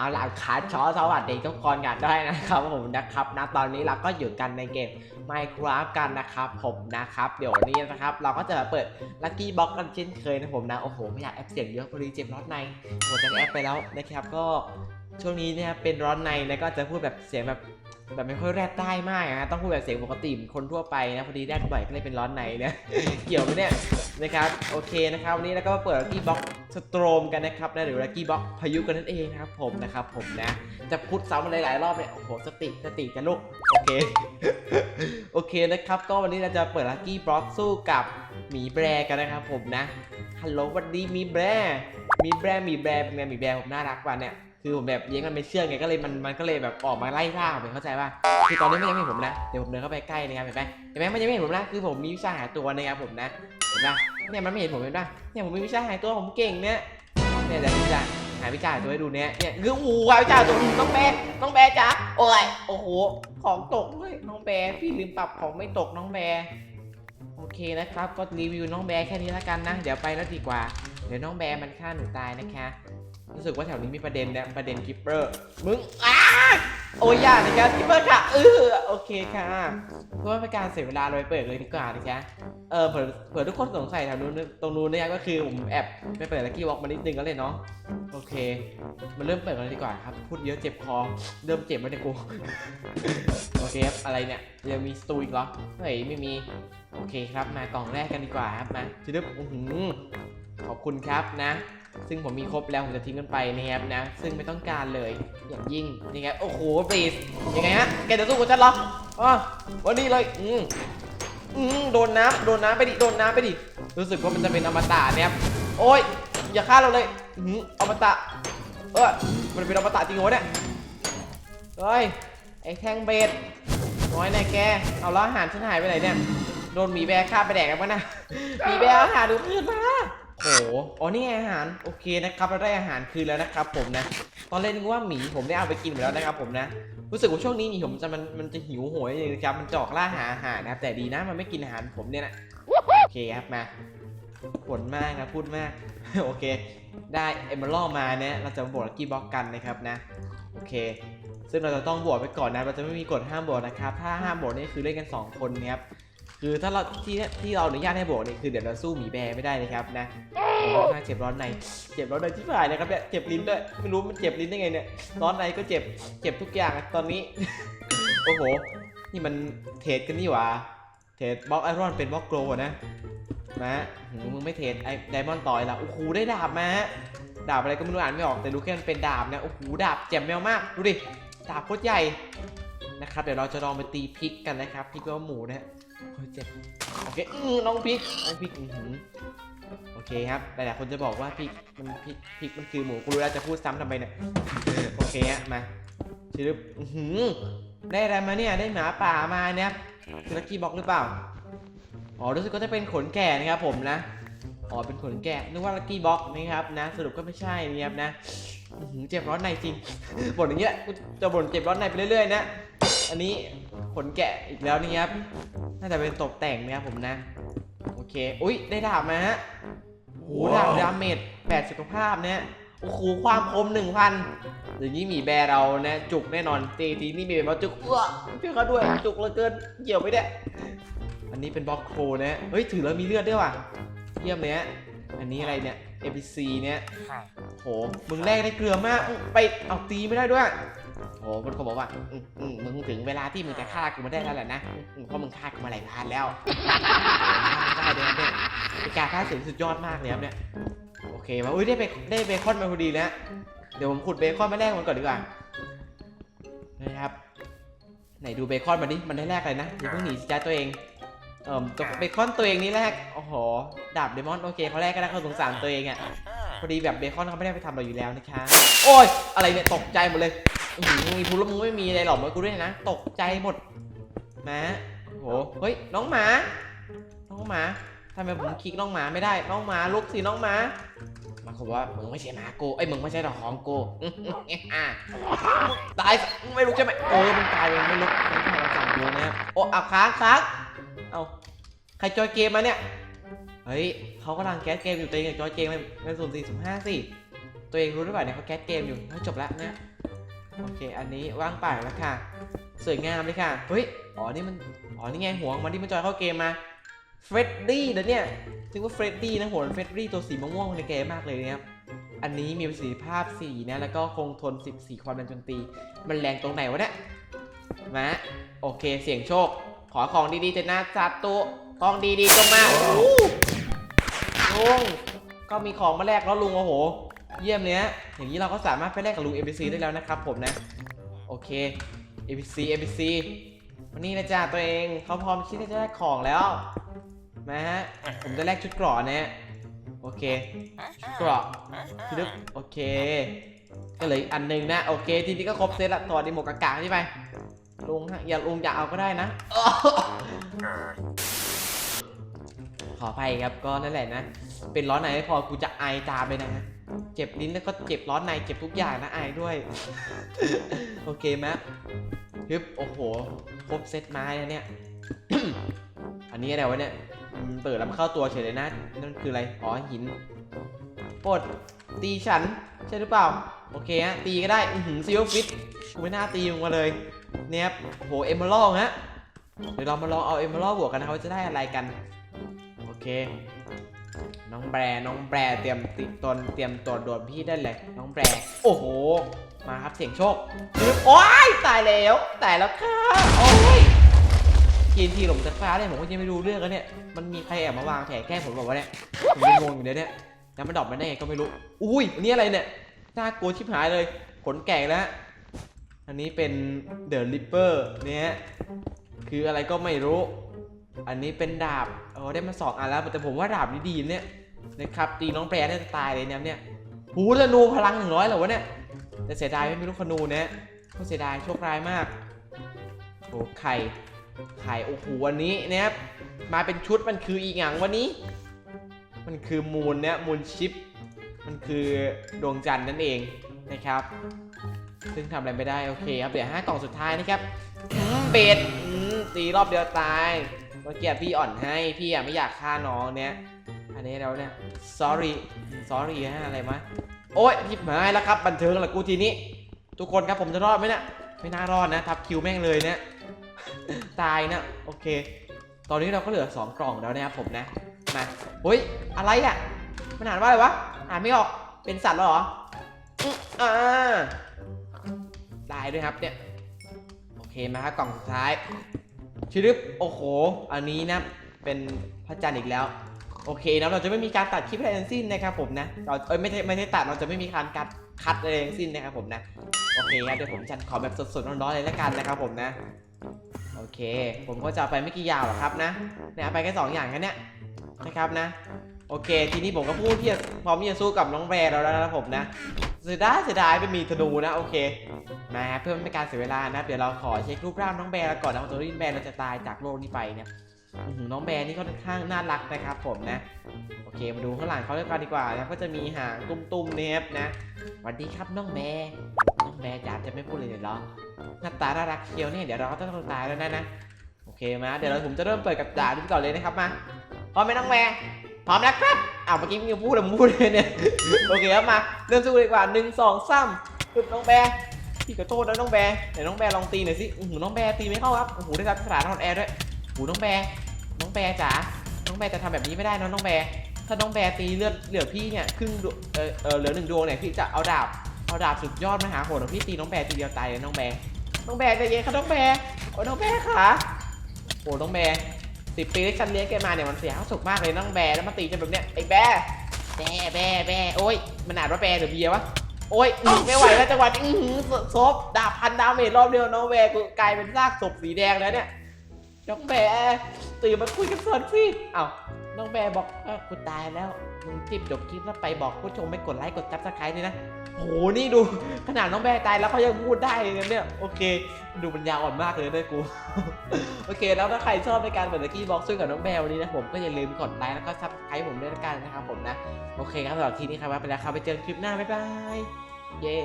เอาล่ะขาชอสวัสดีทุกคนกันด้วยนะครับผมนะครับนะตอนนี้เราก็อยู่กันในเกม Minecraft กันนะครับผมนะครับเดี๋ยวนี้นะครับ เราก็จะมาเปิดลัคกี้บ็อกกันเช่นเคยนะผมนะ โอ้โห ไม่อยากแอปเสียงเยอะพอดีเจ็บร้อนในหมดจากแอปไปแล้วนะครับก็ช่วงนี้เนี่ยเป็นร้อนในแล้วก็จะพูดแบบเสียงแบบแบบไม่ค่อยแรดได้มากนะต้องพูดแบบเสียงปกติคนทั่วไปนะพอดีแรดบ่อยก็เลยเป็นร้อนในเนี่ยเกี่ยวไหมเนี่ยนะครับโอเคนะครับวันนี้เราก็เปิดลัคกี้บ็อก สโตรมกันนะครับนะหรือลักกี้บ็อกพายุกันนั่นเองนะครับผมนะครับผมนะจะพูดซ้ำมาหลายๆรอบเนี่ยโอ้โหสติสติกันลูกโอเคโอเคนะครับ ก็วันนี้เราจะเปิดลักกี้บ็อกสู้กับหมีแบร์กันนะครับผมนะฮัลโหลวันดีมีแบร์มีแบร์มีแบร์เป็นไงหมีแบร์ผมน่ารักว่ะเนี่ย คือผมแบบเลี้ยงมันเป็นเชื่องไงก็เลยมันมันก็เลยแบบออกมาไล่ล่าผมเข้าใจป่ะคือตอนนี้มันยังไม่เห็นผมนะเดี๋ยวผมเดินเข้าไปใกล้นะครับเห็นไหมเห็นไหมมันยังไม่เห็นผมนะคือผมมีวิชาหาตัวนะครับผมนะเห็นป่ะเนี่ยมันไม่เห็นผมเห็นป่ะเนี่ยผมมีวิชาหาตัวผมเก่งเนี่ยเนี่ยเดี๋ยวผมจะหาวิชาหาตัวให้ดูเนี่ยเนี่ยคือโอ้หาวิชาหาตัวน้องแบร์น้องแบจ๋าโอ้ยโอ้โหของตกด้ยน้องแบพี่ลืมปรับของไม่ตกน้องแบโอเคนะครับก็รีวิวน้องแบแค่นี้แล้วกันนะ เดี๋ยวไปแล้วดีกว่าเดี๋ยวน้องแบมันฆ่าหนูตายนะคะ รู้สึกว่าแถวนี้มีประเด็นนะประเด็นคิปเปอร์มึงอ้าโอ้ยอย่านะครับคิปเปอร์ค่ะเออโอเคค่ะเพื่อไม่เป็นการเสียเวลาเราไปเปิดเลยดีกว่านะคะเออเผื่อเผื่อทุกคนสงสัยแถวนู้นตรงนู้นนะครับก็คือผมแอบไปเปิดลักกี้วอล์กมานิดนึงก็เลยเนาะโอเคมาเริ่มเปิดกันเลยดีกว่าครับ พูดเยอะเจ็บคอ เริ่มเจ็บแล้วเนี่ยกูโอเคครับอะไรเนี่ยยังมีสตูอีกเหรอเฮ้ยไม่มีโอเคครับมากล่องแรกกันดีกว่าครับมาจะดึบอื้อหือขอบคุณครับนะ ซึ่งผมมีครบแล้วผมจะทิ้งกันไปนะครับนะ ซึ่งไม่ต้องการเลยอย่างยิ่งนี่ไงโอ้โหปรีสยังไงฮะแกจะสู้กับฉันเหรออ๋อวันนี้เลยอืมอืมโดนน้ำโดนน้ำไปดิโดนน้ำไปดิรู้สึกว่ามันจะเป็นอมตะเนี่ยครับโอ้ยอย่าฆ่าเราเลยอืมอมตะเออมันเป็นอมตะจริงเหรอเนี่ยเฮ้ยไอ้แท่งเบสน้อยแน่แกเอาแล้วอาหารฉันหายไปไหนเนี่ยโดนหมีแบร์ฆ่าไปแดกกันปะนะหมีแบร์อาหารดูคืนมา โอ้โหอ๋อนี่ไงอาหาร โอเคนะครับ เราได้อาหารคืนแล้วนะครับ ผมนะ ตอนแรกนึกว่าหมีผมได้เอาไปกินหมดแล้วนะครับ ผมนะ รู้สึกว่าช่วงนี้หมีผมจะมันมันจะหิวโหยเลยนะครับ มันจอกล่าหาอาหารนะครับ แต่ดีนะมันไม่กินอาหารผมเนี่ยนะโอเคครับมาผลมากนะพูดมาก โอเค ได้เอมเมอรัลมาเนี่ยเราจะมาบวกลักกี้บ็อกกันนะครับนะ โอเค ซึ่งเราจะต้องบวกไปก่อนนะ เราจะไม่มีกฎห้ามบวกนะครับ ถ้าห้ามบวกนี่คือเล่นกัน 2 คนนะครับ คือถ้าเราที่ที่เราอนุญาตให้บวกนี่คือเดี๋ยวเราสู้หมีแบร์ไม่ได้นะครับนะค่อนข้างเจ็บร้อนใน เจ็บร้อนในที่ผ่านนะครับเนี่ยเจ็บลิ้นด้วยไม่รู้มันเจ็บลิ้นได้ไงเนี่ยร้อนในก็เจ็บเจ็บทุกอย่างตอนนี้ โอ้โห นี่มันเทรดกันนี่หว่าเทรดบล็อกไอรอนเป็นบล็อกโกลนะมาหืมมึงไม่เทรดไอไดมอนด์ต่อยละโอ้โหได้ดาบมาดาบอะไรก็ไม่รู้อ่านไม่ออกแต่รู้แค่มันเป็นดาบนะโอ้โหดาบแจ่มแมวมากดูดิดาบโคตรใหญ่ นะครับเดี๋ยวเราจะลองไปตีพริกกันนะครับพริกแปลว่าหมูนะฮะโอ้ยเจ็บโอเคอือน้องพริกน้องพริกอือหือโอเคครับหลายๆคนจะบอกว่าพริกมันพริกพริกมันคือหมูกูรู้แล้วจะพูดซ้ำทำไมเนี่ยโอเคฮะมาชิลึบอือหือได้อะไรมาเนี่ยได้หมาป่ามาเนี่ยคือลักกี้บ็อกหรือเปล่าอ๋อรู้สึกก็จะเป็นขนแก่นะครับผมนะอ๋อเป็นขนแกะนึกว่าลักกี้บ็อกนะครับนะ สรุปก็ไม่ใช่นะครับนะอื้อหือเจ็บร้อนในจริงบ่นอย่างเงี้ยกูจะบ่นเจ็บร้อนในไปเรื่อยๆนะ อันนี้ขนแกะอีกแล้วนี่ครับ น่าจะเป็นตกแต่งนะครับผมนะ โอเค อุ้ยได้ดาบมาฮะโอ้โหดาบดาเมจแปดสุขภาพเนี่ยโอ้โหความคมหนึ่งพันอย่างนี้หมีแบร์เรานะ จุกแน่นอนตีทีนี่มีเป็นบอลจุกเออเพื่อนเขาด้วยจุกเหลือเกินเกี่ยวไม่ได้อันนี้เป็นบล็อกโครนะเฮ้ยถือแล้วมีเลือดด้วยว่ะเยี่ยมเลยฮะอันนี้อะไรเนี่ย ABC เนี่ยโหมึงแรกได้เกลือมากอื้อไปเอาตีไม่ได้ด้วย โหมันก็บอกว่าอืมอืมมึงถึงเวลาที่มึงจะฆ่ากูมาได้แล้วแหละนะอืมอืมเพราะมึงฆ่ากูมาหลายพานแล้วได้เลยครับเนี่ยเป็นการฆ่าเสียงสุดยอดมากเลยครับเนี่ย โอเคมาอุ้ยได้เบคได้เบคอนมาพอดีแล้วเดี๋ยวผมขุดเบคอนมาแลกมันก่อนดีกว่านะครับ ไหนดูเบคอนมาดิ มันได้แลกอะไรนะอย่าเพิ่งหนีสิจ้าตัวเอง เอ่อตัวเบคอนตัวเองนี่แรกโอ้โห ดาบเดมอนโอเคเขาแรกก็ได้เขาสงสารตัวเองอะ พอดีแบบเบคอนเขาไม่ได้ไปทำเราอยู่แล้วนะคะ โอ้ย อะไรเนี่ยตกใจหมดเลย อื้อหือมึงมีพูดแล้วมึงไม่มีอะไรหรอกมากูด้วยนะ ตกใจหมดหมาโอ้โห เฮ้ย น้องหมา น้องหมาทำไมผมคลิกน้องหมาไม่ได้ น้องหมาลุกสิน้องหมา มันเขาบอกว่ามึงไม่ใช่หมากู เอ้ยมึงไม่ใช่เจ้าของกูอื้อหืออะตายไม่ลุกใช่ไหมเออมึงตายมึงไม่ลุกมึงทำคำสั่งกูนะครับโอ้เอาค้างค้างเอาใครจอยเกมมาเนี่ย เฮ้ยเขากำลังแก๊สเกมอยู่ตัวเองอยาจอยเกมในในส่วนสี่สิบห้าสิตัวเองรู้หรือเปล่าเนี่ยเขาแก๊สเกมอยู่เฮ้ยจบแล้วเนี่ย โอเค อันนี้ว่างเปล่าแล้วค่ะ สวยงามเลยค่ะเฮ้ยอ๋อนี่มันอ๋อนี่ไงหัวของมันที่มันจอยเข้าเกมมาเฟรดดี้นะเนี่ยถึงว่าเฟรดดี้นะหัวเฟรดดี้ตัวสีม่วงๆในเกมมากเลยนะครับอันนี้มีประสิทธิภาพ4นะแล้วก็คงทน 14 ความแรงโจมตี มันแรงตรงไหนวะเนี่ยมาโอเคเสียงโชค ขอของดีๆเถอะนะจัดตัวของดีๆก็มาอู้ลุงก็มีของมาแลกแล้วลุงโอ้โห เยี่ยมเลยฮะอย่างนี้เราก็สามารถไปแลกกับลุง ABC ได้แล้วนะครับผมนะ โอเค ABC ABC วันนี้นะจ๊ะตัวเองเขาพร้อมที่จะแลกของแล้วมาฮะผมจะแลกชุดเกราะนะฮะโอเคชุดเกราะพี่ลึกโอเค ก็เหลยอันหนึ่งนะ โอเค ทีนี้ก็ครบเซตละตัวดีหมวกกากๆใช่ไหมลุงฮะอย่าลุงอย่าเอาก็ได้นะขออภัยครับก็นั่นแหละนะ เป็นร้อนในไม่พอกูจะไอตามเลยนะฮะ เจ็บลิ้นแล้วก็เจ็บร้อนในเจ็บทุกอย่างนะไอด้วย โอเคไหมฮึบโอ้โหครบเซตไม้แล้วเนี่ย อันนี้อะไรวะเนี่ยอืมเปิดแล้วมันเข้าตัวเฉยเลยนะนั่นคืออะไรอ๋อหินปลดตีฉันใช่หรือเปล่า โอเคฮะตีก็ได้อือหือซิลฟิตกูไม่น่าตีมึงมาเลยเนี่ยครับโอ้โหเอมเมอรัลฮะเดี๋ยวเรามาลองเอาเอมเมอรัลบวกกันนะครับว่าจะได้อะไรกัน โอเค น้องแบรน้องแบรเตรียมติตนเตรียมตัวโดนพี่ได้เลย น้องแบรโอ้โห มาครับเสียงโชคโอ้ยตายแล้วตายแล้วค่ะโอ้ยทีนทีหลงจากฟ้าเนี่ยผมก็ยังไม่รู้เรื่องแล้วเนี่ย มันมีใครแอบมาวางแผนแกล้งผมบอกว่าเนี่ยผมยังงงอยู่เลยเนี่ยแล้วมันดรอปมาได้ไงก็ไม่รู้ อุ้ยอันนี่อะไรเนี่ย น่ากลัวชิบหายเลย ขนแก่แล้ว อันนี้เป็นเดอะริปเปอร์เนี่ย คืออะไรก็ไม่รู้ อันนี้เป็นดาบเออได้มาสองอันแล้วแต่ผมว่าดาบนี้ดีเนี่ยนะครับตีน้องแปรน่าจะตายเลยเนี่ยเนี่ยหูธนูพลังหนึ่งร้อยเหรอวะเนี่ยแต่เสียดายไม่มีลูกธนูเนี่ยก็เสียดายโชคร้ายมากโอ้ไข่ไข่โอ้โหวันนี้เนี่ยครับมาเป็นชุดมันคืออีกอย่างวันนี้ มันคือมูลเนี่ยมูลชิป มันคือดวงจันทร์นั่นเองนะครับ ซึ่งทำอะไรไม่ได้โอเคครับเดี๋ยวห้ากล่องสุดท้ายนะครับเบ็ดตีรอบเดียวตาย มื่อกี้พี่อ่อนให้พี่อะไม่อยากฆ่าน้องเนี่ยอันนี้แล้วเนี่ย sorry sorry ฮะอะไรมะโอ๊ยทิบหายแล้วครับบันเทิงละกูทีนี้ ทุกคนครับผมจะรอดไหมเนะไม่น่ารอดนะทับคิวแม่งเลยเนี่ยตายนะโอเค ตอนนี้เราก็เหลือ 2 กล่องแล้วนะครับผมนะมาเฮ้ยอะไรอะมันอ่านว่าอะไรวะอ่านไม่ออกเป็นสัตว์หรออืออ่าได้ด้วยครับเนี่ยโอเคมาครับกล่องสุดท้าย ชิลึบโอ้โห อันนี้นะ เป็นพระจันทร์อีกแล้ว โอเคนะเราจะไม่มีการตัดคลิปอะไรทั้งสิ้นนะครับผมนะ เราเอ้ยไม่ใช่ไม่ใช่ตัดเราจะไม่มีการกัดคัดอะไรทั้งสิ้นนะครับผมนะ โอเคครับเดี๋ยวผมจัดขอแบบสดๆร้อนๆเลยแล้วกันนะครับผมนะ โอเค ผมก็จะไปไม่กี่ยางหรอกครับนะเนี่ยไปแค่สองอย่างแค่เนี้ยนะครับนะ โอเค ทีนี้ผมก็พูดที่จะพร้อมที่จะสู้กับน้องแบร์แล้วนะครับผมนะ เสียดายเสียดายไม่มีธนูนะโอเคมาเพื่อไม่เป็นการเสียเวลานะ เดี๋ยวเราขอเช็ครูปร่างน้องแบร์ก่อนนะว่าตัวนี้แบร์เราจะตายจากโลกนี้ไปเนี่ยน้องแบร์นี่ค่อนข้างน่ารักนะครับผมนะ โอเคมาดูข้างหลังเขาเรียกันดีกว่านะก็จะมีหางตุ้มๆเนฟนะสวัสดีครับน้องแบร์น้องแบร์จ๋าจะไม่พูดเลยเหรอหน้าตาน่ารักเชียวเนี่ยเดี๋ยวเราก็ต้องตายแล้วนะนะโอเคมาเดี๋ยวเราผมจะเริ่มเปิดกับด่านี้ก่อนเลยนะครับมาพร้อมไหมน้องแบร์ พร้อมแล้วครับอ้าวเมื่อกี้มึงพูดแล้วมึงพูดเลยเนี่ย โอเคครับมา เริ่มสู้เลยดีกว่าหนึ่งสองสามปึ๊บน้องแบร์พี่ขอโทษนะน้องแบร์ไหนน้องแบร์ลองตีหน่อยสิอื้อหือน้องแบร์ตีไม่เข้าครับ โอ้โหได้รับสถานออนแอร์ด้วยโอ้โหน้องแบร์น้องแบร์จ๋า น้องแบร์จะทำแบบนี้ไม่ได้นะน้องแบร์ถ้าน้องแบร์ตีเลือดเหลือพี่เนี่ยครึ่งดวงเออเออเหลือหนึ่งดวงเนี่ยพี่จะเอาดาบ เอาดาบสุดยอดมหาโหดของพี่ตีน้องแบร์ทีเดียวตายเลยน้องแบร์น้องแบร์ใจเย็นค่ะน้องแบร์โอ้น้องแบร์ค่ะโอ้น้องแบร์ สิบปีที่ฉันเลี้ยงแกมาเนี่ยมันเสียความสุขมากเลยน้องแบร์แล้วมาตีจนแบบเนี้ยไอ้แบร์แบร์แบร์แบร์โอ้ยมันอ่านว่าแบร์หรือเบียร์วะโอ้ยอื้อไม่ไหวแล้วจังหวะนี้อื้อหือซบดาบพันดาเมจรอบเดียวน้องแบร์กูกลายเป็นซากศพสีแดงแล้วเนี่ยน้องแบร์ตื่นมาคุยกันก่อนสิเอ้าน้องแบร์บอกเออกูตายแล้ว จิบจบคลิปแล้วไปบอกผู้ชมไม่กดไลค์กดซับสไครต์เลยนะโหนี่ดูขนาดน้องแบร์ตายแล้วเขายังพูดได้เลยนะเนี่ยโอเค ดูปัญญาอ่อนมากเลยนะกู โอเค แล้วถ้าใครชอบในการเปิดตะกี้บ็อกซ์กับน้องแบร์วันนี้นะผมก็อย่าลืมกดไลค์แล้วก็ซับสไครต์ผมด้วยละกันนะครับผมนะ โอเคครับสำหรับทีนี้ครับไปแล้วครับไปเจอกันคลิปหน้าบ๊ายบายเย้